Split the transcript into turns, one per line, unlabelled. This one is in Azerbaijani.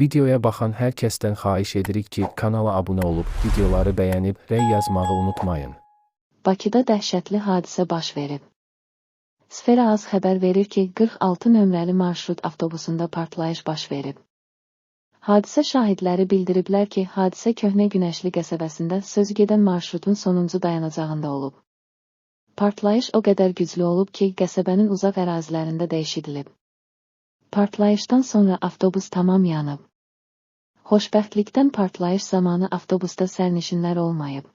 Videoya baxan hər kəsdən xahiş edirik ki, kanala abunə olub, videoları bəyənib, rəy yazmağı unutmayın.
Bakıda dəhşətli hadisə baş verib. Sfera az xəbər verir ki, 46 nömrəli marşrut avtobusunda partlayış baş verib. Hadisə şahidləri bildiriblər ki, hadisə Köhnə Günəşli qəsəbəsində sözügedən marşrutun sonuncu dayanacağında olub. Partlayış o qədər güclü olub ki, qəsəbənin uzaq ərazilərində də eşidilib. Partlayışdan sonra avtobus tamam yanıb. Xoşbəxtlikdən partlayış zamanı avtobusda sərnişinlər olmayıb.